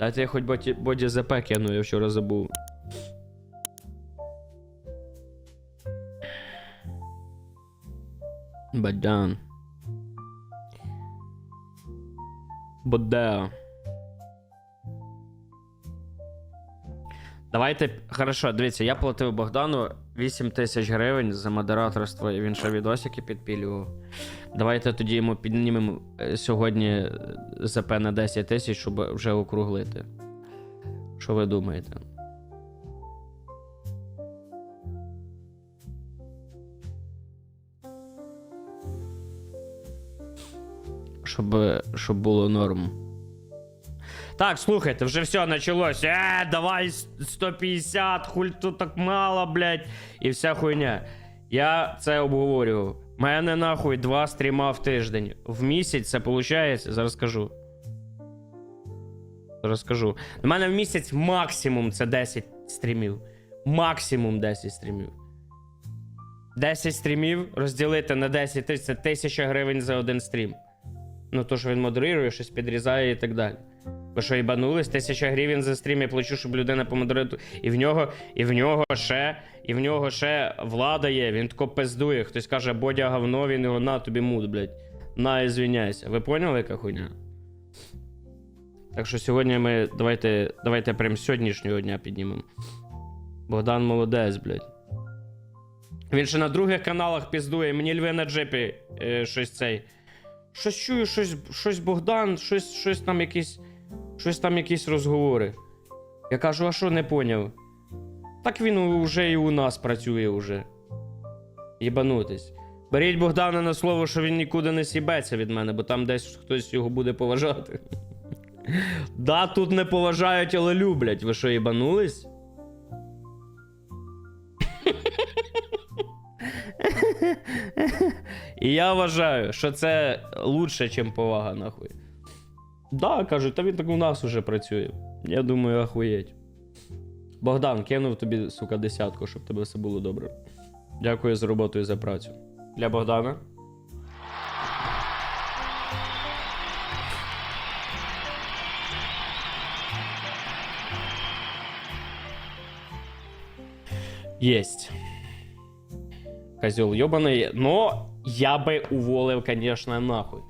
Дайте я хоч боді, боді ЗП кину, я вчора забув. Бадян. Бодео. Давайте, хорошо, дивіться, я платив Богдану 8 тисяч гривень за модераторство, і він ще відосики підпілював. Давайте тоді йому піднімемо е, сьогодні е, ЗП на 10 тисяч, щоб вже округлити. Що ви думаєте? Щоб, щоб було норм. Так, слухайте, вже все почалось. Е, давай 150, хуль тут так мало, блядь. І вся хуйня. Я це обговорював. Мене нахуй два стріма в тиждень. В місяць це виходить, зараз скажу. Зараз скажу. У мене в місяць максимум це 10 стрімів. Максимум 10 стрімів. 10 стрімів розділити на 10 тисяч це 1000 гривень за один стрім. Ну, то, що він модерує, щось підрізає і так далі. Ви що, їбанулись? Тисяча гривень за стрім я плачу, щоб людина помодерує. І в нього, і в нього ще, і в нього ще влада є, він тако пиздує. Хтось каже, бодя говно, він його на тобі мут, блядь. На, ізвиняйся. Ви поняли, яка хуйня? Так що сьогодні ми. Давайте, давайте прям сьогоднішнього дня піднімемо. Богдан молодець, блядь. Він ще на других каналах піздує, мені льви на джепі е, щось цей. Щось чую, щось, щось Богдан, щось, щось там якісь. Щось там якісь розговори. Я кажу, а що не поняв? Так він вже і у нас працює уже. Єбанутись. Беріть Богдана на слово, що він нікуди не сібеться від мене, бо там десь хтось його буде поважати. Да, тут не поважають, але люблять. Ви що, їбанулись? І я вважаю, що це лучше, ніж повага, нахуй. Да, кажуть, та він так у нас уже працює. Я думаю, ахуєть. Богдан, кинув тобі, сука, десятку, щоб тебе все було добре. Дякую за роботу і за працю. Для Богдана. Есть. Козел ебаный. Но я бы уволив, конечно, нахуй.